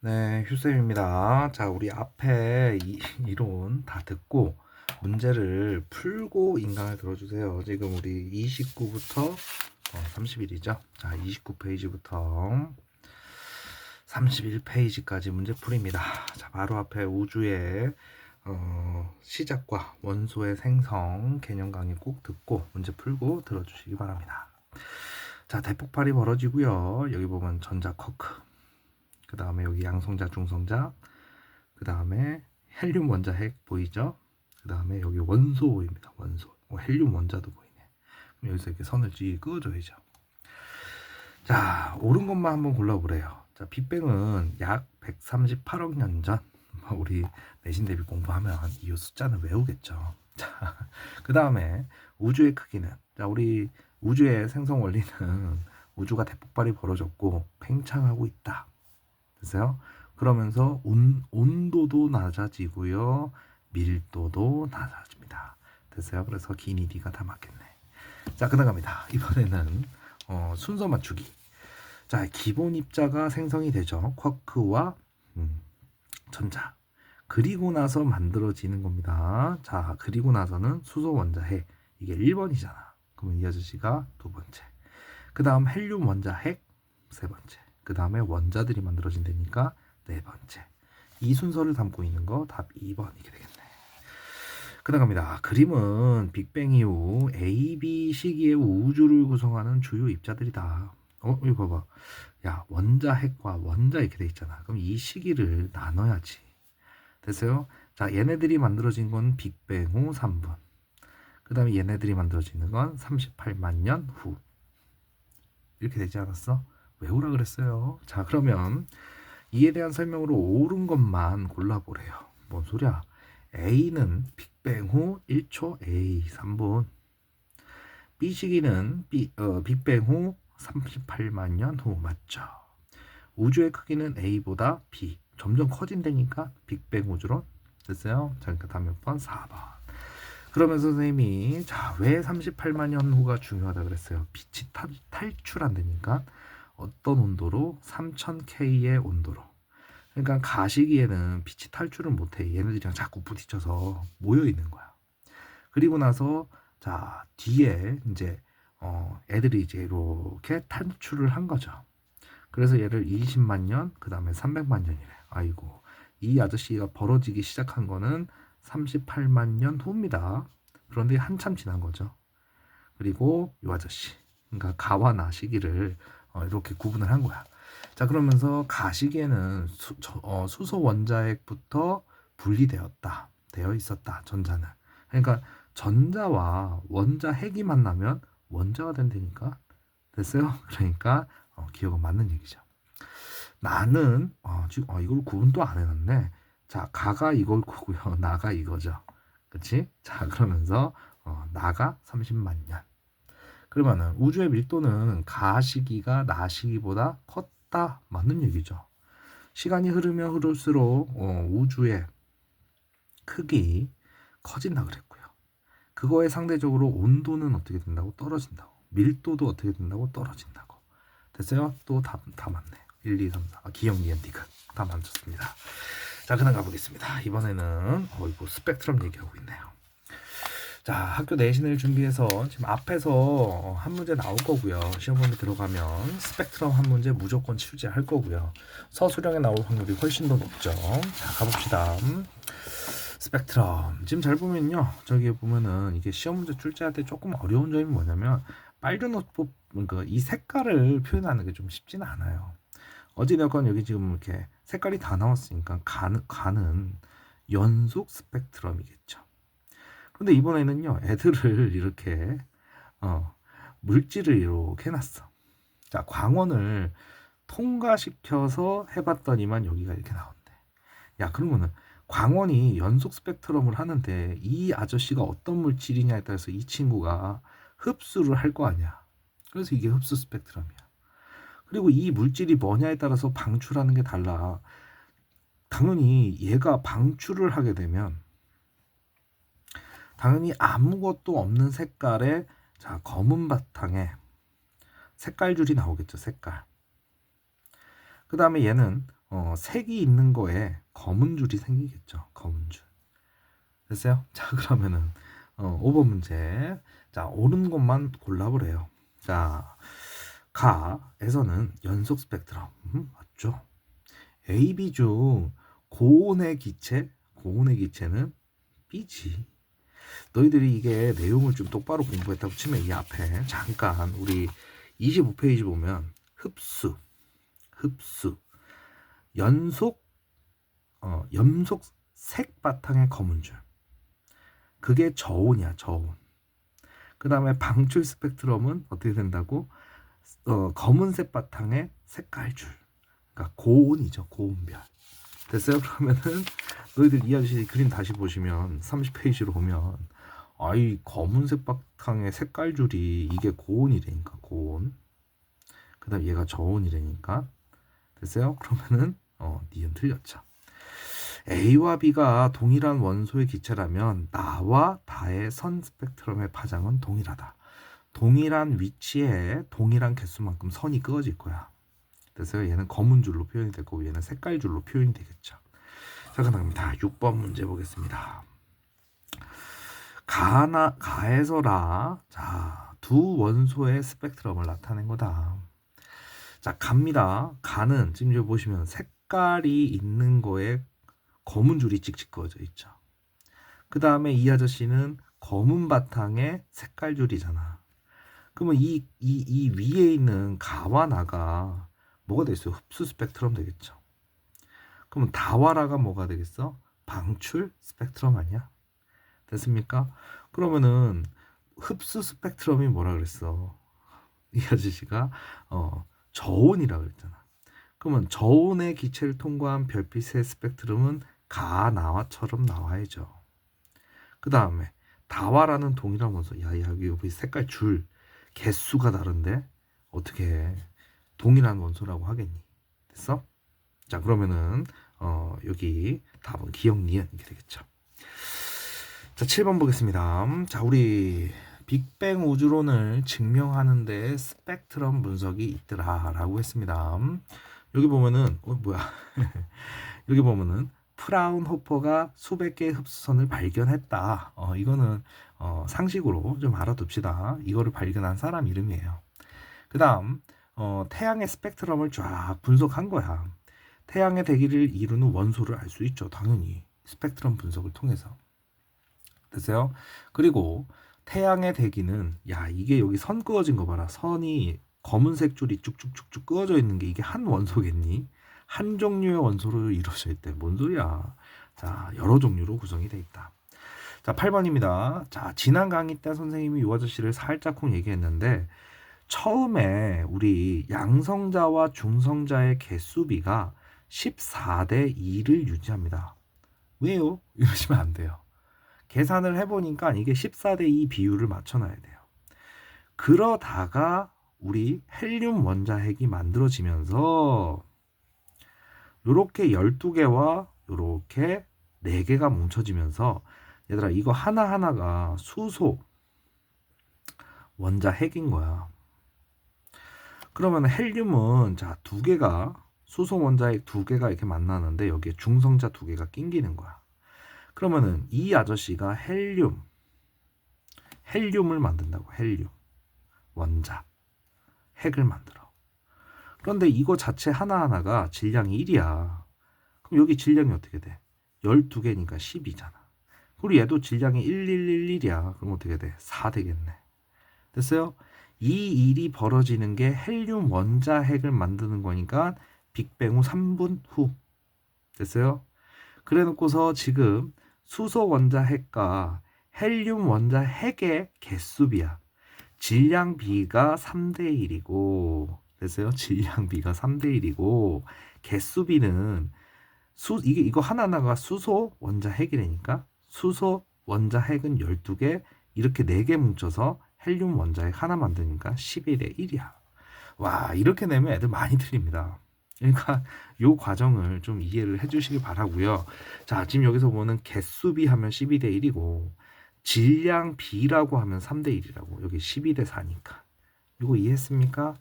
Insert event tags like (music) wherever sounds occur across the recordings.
네, 휴쌤입니다. 자, 우리 앞에 이, (laughs) 이론 다 듣고 문제를 풀고 인강을 들어주세요. 지금 우리 29부터 어, 30일이죠. 자, 29페이지부터 31페이지까지 문제 풀입니다. 자, 바로 앞에 우주의 어, 시작과 원소의 생성 개념 강의 꼭 듣고 문제 풀고 들어주시기 바랍니다. 자, 대폭발이 벌어지고요. 여기 보면 전자 쿼크 그 다음에 여기 양성자, 중성자, 그 다음에 헬륨 원자 핵 보이죠? 그 다음에 여기 원소입니다. 원소. 어, 헬륨 원자도 보이네. 그럼 여기서 이렇게 선을 쥐 그어줘야죠. 자, 옳은 것만 한번 골라보래요. 자, 빅뱅은 약 138억 년 전. (laughs) 우리 내신 대비 공부하면 이 숫자는 외우겠죠. 자, (laughs) 그 다음에 우주의 크기는 자, 우리 우주의 생성 원리는 우주가 대폭발이 벌어졌고 팽창하고 있다. 됐어요? 그러면서 온, 온도도 낮아지고요. 밀도도 낮아집니다. 됐어요? 그래서 기니 D가 다 맞겠네. 자, 끝나갑니다. 이번에는 어, 순서 맞추기. 자, 기본 입자가 생성이 되죠. 쿼크와 음, 전자. 그리고 나서 만들어지는 겁니다. 자, 그리고 나서는 수소 원자핵. 이게 1번이잖아. 그러면 이 아저씨가 두 번째. 그 다음 헬륨 원자핵 세 번째. 그 다음에 원자들이 만들어진다니까 네 번째. 이 순서를 담고 있는 거 답 2번 이게 되겠네. 그 나갑니다. 그림은 빅뱅 이후 A, B 시기의 우주를 구성하는 주요 입자들이다. 어, 이거 봐봐. 야, 원자 핵과 원자 이렇게 돼 있잖아. 그럼 이 시기를 나눠야지. 됐어요? 자, 얘네들이 만들어진 건 빅뱅 후 3분. 그 다음에 얘네들이 만들어지는 건 38만 년 후. 이렇게 되지 않았어? 외우라 그랬어요. 자, 그러면 이에 대한 설명으로 옳은 것만 골라보래요. 뭔 소리야? A는 빅뱅 후 1초 A 3분. B 시기는 B, 어, 빅뱅 후 38만 년 후 맞죠? 우주의 크기는 A보다 B 점점 커진다니까 빅뱅 우주론 됐어요? 자, 그러니까 다음 몇 번? 4번. 그러면서 선생님이 자, 왜 38만 년 후가 중요하다 그랬어요? 빛이 탈, 탈출한다니까 어떤 온도로? 3000K의 온도로. 그러니까 가시기에는 빛이 탈출을 못해. 얘네들이랑 자꾸 부딪혀서 모여 있는 거야. 그리고 나서 자 뒤에 이제 어 애들이 이제 이렇게 탈출을 한 거죠. 그래서 얘를 20만 년, 그 다음에 300만 년이래. 아이고 이 아저씨가 벌어지기 시작한 거는 38만 년 후입니다. 그런데 한참 지난 거죠. 그리고 이 아저씨, 그러니까 가와 나 시기를 어, 이렇게 구분을 한 거야. 자 그러면서 가시기에는 수, 어, 수소 원자핵부터 분리되었다. 되어 있었다. 전자는. 그러니까 전자와 원자핵이 만나면 원자가 된다니까. 됐어요? (laughs) 그러니까 어, 기억은 맞는 얘기죠. 나는 어, 지금 어, 이걸 구분도 안 해놨네. 자 가가 이걸 거고요. (laughs) 나가 이거죠. 그렇지? 자 그러면서 어, 나가 30만 년. 그러면은 우주의 밀도는 가 시기가 나 시기보다 컸다 맞는 얘기죠. 시간이 흐르면 흐를수록 어, 우주의 크기 커진다 그랬고요. 그거에 상대적으로 온도는 어떻게 된다고 떨어진다고. 밀도도 어떻게 된다고 떨어진다고. 됐어요? 또다 다 맞네요. 1, 2, 3, 4. 아, 기억, 니은, 디귿. 다 맞췄습니다. 자, 그냥 가보겠습니다. 이번에는 어이구 스펙트럼 얘기하고 있네요. 자, 학교 내신을 준비해서 지금 앞에서 한 문제 나올 거고요. 시험 문제 들어가면 스펙트럼 한 문제 무조건 출제할 거고요. 서술형에 나올 확률이 훨씬 더 높죠. 자, 가봅시다. 스펙트럼. 지금 잘 보면요. 저기 보면은 이게 시험 문제 출제할 때 조금 어려운 점이 뭐냐면 빨간 옷법 그러니까 이 색깔을 표현하는 게 좀 쉽지는 않아요. 어찌되건 여기 지금 이렇게 색깔이 다 나왔으니까 가는, 가는 연속 스펙트럼이겠죠. 근데 이번에는요, 애들을 이렇게, 어, 물질을 이렇게 해놨어. 자, 광원을 통과시켜서 해봤더니만 여기가 이렇게 나온대. 야, 그러면은 광원이 연속 스펙트럼을 하는데 이 아저씨가 어떤 물질이냐에 따라서 이 친구가 흡수를 할 거 아니야. 그래서 이게 흡수 스펙트럼이야. 그리고 이 물질이 뭐냐에 따라서 방출하는 게 달라. 당연히 얘가 방출을 하게 되면 당연히 아무것도 없는 색깔의 자 검은 바탕에 색깔줄이 나오겠죠 색깔 그 다음에 얘는 어, 색이 있는 거에 검은 줄이 생기겠죠. 검은 줄. 됐어요? (laughs) 자, 그러면은 어, 5번 문제. 자, 옳은 것만 골라보래요. 자, 가에서는 연속 스펙트럼 음, 맞죠? AB 중 고온의 기체, 고온의 기체는 B지. 너희들이 이게 내용을 좀 똑바로 공부했다고 치면 이 앞에 잠깐 우리 25페이지 보면 흡수, 흡수, 연속, 어, 연속 색 바탕의 검은 줄. 그게 저온이야, 저온. 그 다음에 방출 스펙트럼은 어떻게 된다고? 어, 검은색 바탕의 색깔 줄. 그러니까 고온이죠, 고온별. 됐어요? 그러면은 너희들 이 아저씨 그림 다시 보시면 30페이지로 보면 아이 검은색 바탕의 색깔 줄이 이게 고온이라니까 고온. 그다음 얘가 저온이라니까 됐어요? 그러면은 어 니은 틀렸죠. A와 B가 동일한 원소의 기체라면 나와 다의 선 스펙트럼의 파장은 동일하다. 동일한 위치에 동일한 개수만큼 선이 끄어질 거야. 그래서 얘는 검은 줄로 표현이 되고 얘는 색깔 줄로 표현이 되겠죠. 자, 그다음입니다. 6번 문제 보겠습니다. 가나 가에서 라 자, 두 원소의 스펙트럼을 나타낸 거다. 자, 갑니다. 가는 지금 여기 보시면 색깔이 있는 거에 검은 줄이 찍찍 그어져 있죠. 그 다음에 이 아저씨는 검은 바탕에 색깔 줄이잖아. 그러면 이, 이, 이 위에 있는 가와 나가 뭐가 되겠어요? 흡수 스펙트럼 되겠죠. 그러면 다와라가 뭐가 되겠어? 방출 스펙트럼 아니야? 됐습니까? 그러면은 흡수 스펙트럼이 뭐라 그랬어? 이 아저씨가 어 저온이라 그랬잖아. 그러면 저온의 기체를 통과한 별빛의 스펙트럼은 가 나와처럼 나와야죠. 그 다음에 다와라는 동일한 원소. 야, 야, 여기 색깔 줄 개수가 다른데 어떻게 해? 동일한 원소라고 하겠니? 됐어? 자, 그러면은 어, 여기 답은 기억 니은 이게 되겠죠. 자, 7번 보겠습니다. 자, 우리 빅뱅 우주론을 증명하는데 스펙트럼 분석이 있더라라고 했습니다. 여기 보면은 어 뭐야? (laughs) 여기 보면은 프라운호퍼가 수백 개의 흡수선을 발견했다. 어, 이거는 어, 상식으로 좀 알아둡시다. 이거를 발견한 사람 이름이에요. 그 다음 어, 태양의 스펙트럼을 쫙 분석한 거야. 태양의 대기를 이루는 원소를 알 수 있죠. 당연히 스펙트럼 분석을 통해서. 됐어요? 그리고 태양의 대기는 야 이게 여기 선 그어진 거 봐라. 선이 검은색 줄이 쭉쭉쭉쭉 그어져 있는 게 이게 한 원소겠니? 한 종류의 원소로 이루어져 있대. 뭔 소리야? 자, 여러 종류로 구성이 돼 있다. 자, 8번입니다. 자, 지난 강의 때 선생님이 이 아저씨를 살짝쿵 얘기했는데 처음에 우리 양성자와 중성자의 개수비가 14대 2를 유지합니다. 왜요? (laughs) 이러시면 안 돼요. 계산을 해보니까 이게 14대 2 비율을 맞춰놔야 돼요. 그러다가 우리 헬륨 원자핵이 만들어지면서 요렇게 12개와 요렇게 4개가 뭉쳐지면서 얘들아 이거 하나하나가 수소 원자핵인 거야. 그러면 헬륨은 자, 두 개가 수소 원자핵 두 개가 이렇게 만나는데 여기에 중성자 두 개가 낑기는 거야. 그러면은 이 아저씨가 헬륨 헬륨을 만든다고 헬륨 원자 핵을 만들어. 그런데 이거 자체 하나하나가 질량이 1이야. 그럼 여기 질량이 어떻게 돼? 12개니까 10이잖아. 그리고 얘도 질량이 1111이야. 그럼 어떻게 돼? 4 되겠네. 됐어요? 이 일이 벌어지는 게 헬륨 원자 핵을 만드는 거니까 빅뱅 후 3분 후. 됐어요? 그래 놓고서 지금 수소 원자 핵과 헬륨 원자 핵의 개수비야. 질량 비가 3대 1이고 됐어요? 질량 비가 3대 1이고 개수 비는 수 이게 이거 하나하나가 수소 원자 핵이라니까. 수소 원자 핵은 12개 이렇게 4개 뭉쳐서 헬륨 원자핵 하나 만드니까 11대 1이야. 와, 이렇게 내면 애들 많이 틀립니다. 그러니까 요 과정을 좀 이해를 해 주시기 바라고요. 자, 지금 여기서 보는 개수비 하면 12대 1이고 질량 비라고 하면 3대 1이라고. 여기 12대 4니까. 이거 이해했습니까?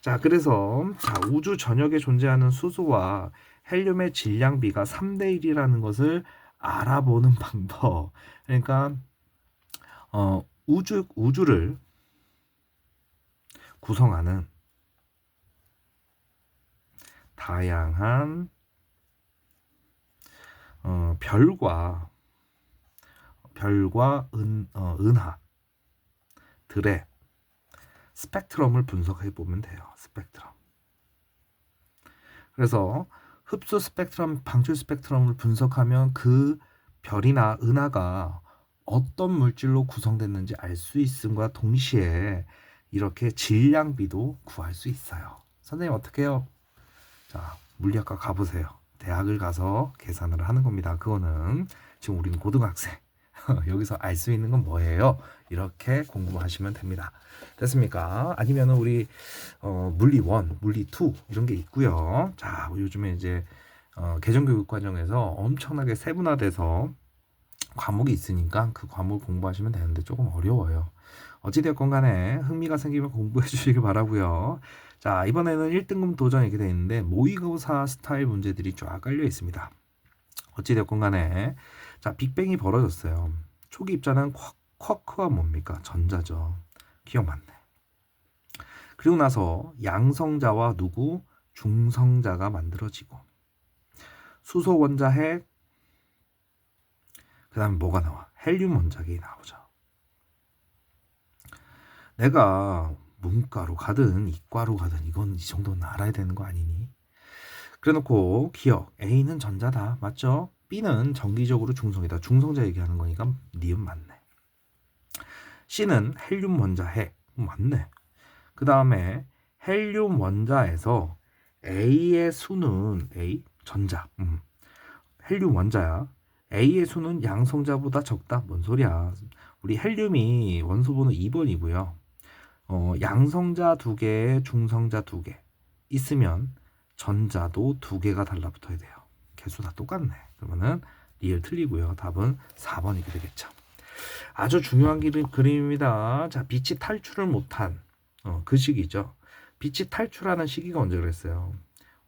자, 그래서 자, 우주 전역에 존재하는 수소와 헬륨의 질량비가 3대 1이라는 것을 알아보는 (laughs) 방법. 그러니까 어, 우주 우주를 구성하는 다양한 어, 별과 별과 은, 어, 은하들의 스펙트럼을 분석해 보면 돼요. 스펙트럼. 그래서 흡수 스펙트럼, 방출 스펙트럼을 분석하면 그 별이나 은하가 어떤 물질로 구성됐는지 알 수 있음과 동시에 이렇게 질량비도 구할 수 있어요. 선생님 어떻게 해요? 자, 물리학과 가보세요. 대학을 가서 계산을 하는 겁니다. 그거는 지금 우리는 고등학생. (laughs) 여기서 알 수 있는 건 뭐예요? 이렇게 공부하시면 됩니다. 됐습니까? 아니면은 우리 어, 물리 1, 물리 2 이런 게 있고요. 자, 요즘에 이제 어, 개정교육 과정에서 엄청나게 세분화돼서 과목이 있으니까 그 과목 공부하시면 되는데 조금 어려워요. 어찌되었건 간에 흥미가 생기면 공부해 (laughs) 주시길 바라고요. 자, 이번에는 1등급 도전 이렇게 되어 있는데 모의고사 스타일 문제들이 쫙 깔려 있습니다. 어찌되었건 간에 자, 빅뱅이 벌어졌어요. 초기 입자는 쿼크가 뭡니까? 전자죠. 기억 맞네. 그리고 나서 양성자와 누구? 중성자가 만들어지고 수소 원자 핵 그 다음에 뭐가 나와? 헬륨 원자핵이 나오죠. 내가 문과로 가든 이과로 가든 이건 이 정도는 알아야 되는 거 아니니? 그래 놓고 기억 A는 전자다. 맞죠? B는 정기적으로 중성이다. 중성자 얘기하는 거니까 니은 맞네. C는 헬륨 원자핵. 맞네. 그 다음에 헬륨 원자에서 A의 수는 A 전자. 음. 헬륨 원자야. A의 수는 양성자보다 적다. 뭔 소리야? 우리 헬륨이 원소 번호 2번이고요. 어, 양성자 두 개, 중성자 두 개 있으면 전자도 두 개가 달라붙어야 돼요. 개수 다 똑같네. 그러면은 리을 틀리고요. 답은 4번 이게 되겠죠. 아주 중요한 그림입니다. 자, 빛이 탈출을 못한 어, 그 시기죠. 빛이 탈출하는 시기가 언제 그랬어요?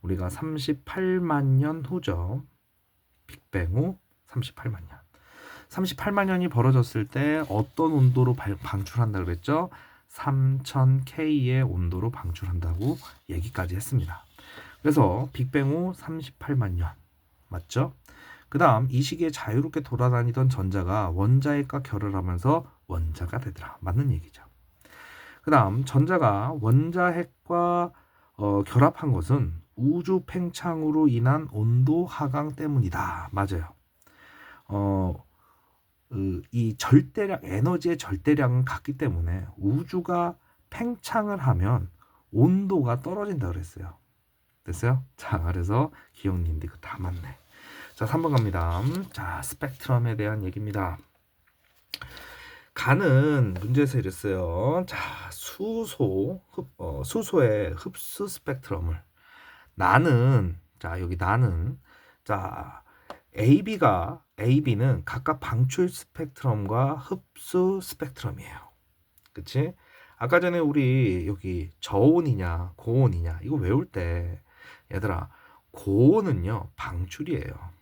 우리가 38만 년 후죠. 빅뱅 후 38만 년. 38만 년이 벌어졌을 때 어떤 온도로 방출한다 그랬죠? 3000K의 온도로 방출한다고 얘기까지 했습니다. 그래서 빅뱅 후 38만 년. 맞죠? 그 다음 이 시기에 자유롭게 돌아다니던 전자가 원자핵과 결합하면서 원자가 되더라. 맞는 얘기죠. 그 다음 전자가 원자핵과 어, 결합한 것은 우주 팽창으로 인한 온도 하강 때문이다. 맞아요. 어, 그, 이 절대량 에너지의 절대량은 같기 때문에 우주가 팽창을 하면 온도가 떨어진다 그랬어요. 됐어요? 자, 그래서 기억님들 이거 다 맞네. 자, 3번 갑니다. 자, 스펙트럼에 대한 얘기입니다. 가는 문제에서 이랬어요. 자, 수소, 흡, 어, 수소의 흡수 스펙트럼을 나는 자, 여기 나는 자, AB가 AB는 각각 방출 스펙트럼과 흡수 스펙트럼이에요. 그치? 아까 전에 우리 여기 저온이냐 고온이냐 이거 외울 때 얘들아 고온은요 방출이에요.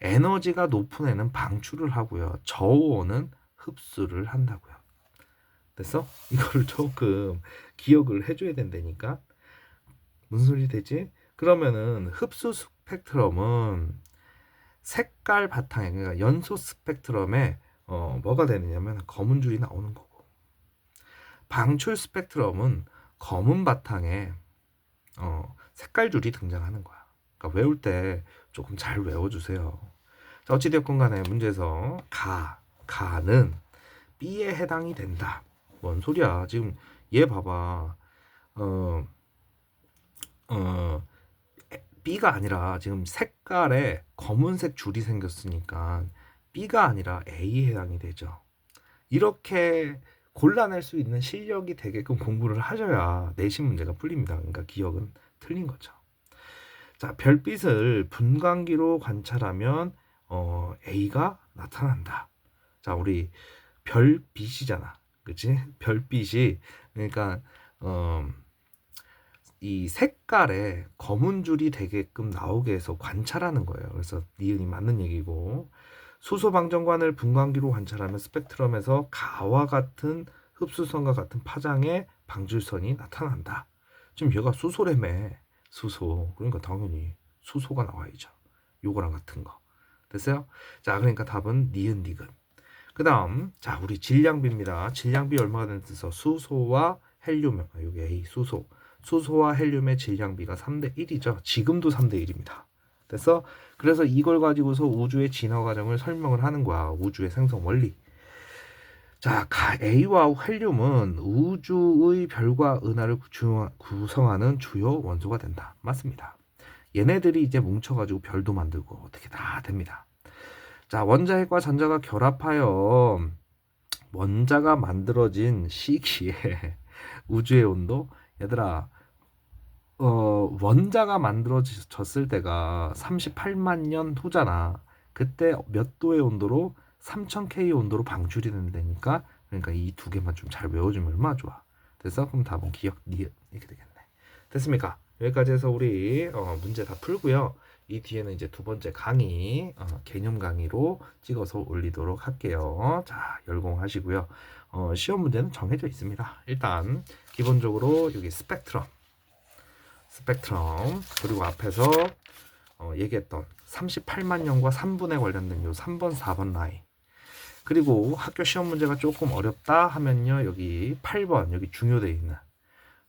에너지가 높은 애는 방출을 하고요. 저온은 흡수를 한다고요. 됐어? (laughs) 이거를 조금 기억을 해줘야 된다니까. 무슨 소리 되지? 그러면은 흡수 스펙트럼은 색깔 바탕에 그러니까 연소 스펙트럼에 어, 뭐가 되느냐면 검은 줄이 나오는 거고 방출 스펙트럼은 검은 바탕에 어, 색깔 줄이 등장하는 거야. 그러니까 외울 때 조금 잘 외워주세요. 자, 어찌되었건 간에 문제에서 가, 가는 B에 해당이 된다. 뭔 소리야. 지금 얘 봐봐. 어, 어, B가 아니라 지금 색깔에 검은색 줄이 생겼으니까 B가 아니라 A에 해당이 되죠. 이렇게 골라낼 수 있는 실력이 되게끔 공부를 하셔야 내신 문제가 풀립니다. 그러니까 기억은 틀린 거죠. 자, 별빛을 분광기로 관찰하면 어, A가 나타난다. 자, 우리 별빛이잖아. 그치? 별빛이, 그러니까, 어, 이 색깔에 검은 줄이 되게끔 나오게 해서 관찰하는 거예요. 그래서 니은이 맞는 얘기고 수소 방정관을 분광기로 관찰하면 스펙트럼에서 가와 같은 흡수선과 같은 파장의 방줄선이 나타난다. 지금 얘가 수소래매 수소 그러니까 당연히 수소가 나와야죠. 요거랑 같은 거 됐어요? 자 그러니까 답은 니은 니근. 그다음 자 우리 질량비입니다. 질량비 얼마가 되는서 수소와 헬륨 여기 A 수소 수소와 헬륨의 질량비가 3대 1이죠. 지금도 3대 1입니다. 됐어? 그래서 이걸 가지고서 우주의 진화 과정을 설명을 하는 거야. 우주의 생성 원리. 자, 가- A와 헬륨은 우주의 별과 은하를 주- 구성하는 주요 원소가 된다. 맞습니다. 얘네들이 이제 뭉쳐가지고 별도 만들고 어떻게 다 됩니다. 자, 원자핵과 전자가 결합하여 원자가 만들어진 시기에 (laughs) 우주의 온도 얘들아 어 원자가 만들어졌을 때가 38만 년 후잖아. 그때 몇 도의 온도로 3000K 온도로 방출이 된다니까. 그러니까 이 두 개만 좀 잘 외워주면 얼마나 좋아. 됐어? 그럼 답은 기억 니은 이렇게 되겠네. 됐습니까? 여기까지 해서 우리 어, 문제 다 풀고요. 이 뒤에는 이제 두 번째 강의 어, 개념 강의로 찍어서 올리도록 할게요. 자 열공하시고요. 어, 시험 문제는 정해져 있습니다. 일단 기본적으로 여기 스펙트럼, 스펙트럼 그리고 앞에서 어, 얘기했던 38만 년과 3분에 관련된 요 3번, 4번 라인. 그리고 학교 시험 문제가 조금 어렵다 하면요 여기 8번 여기 중요돼 있는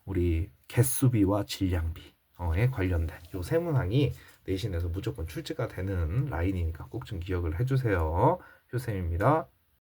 우리 개수비와 질량비에 관련된 요 세 문항이 내신에서 무조건 출제가 되는 라인이니까 꼭 좀 기억을 해주세요. 효쌤입니다.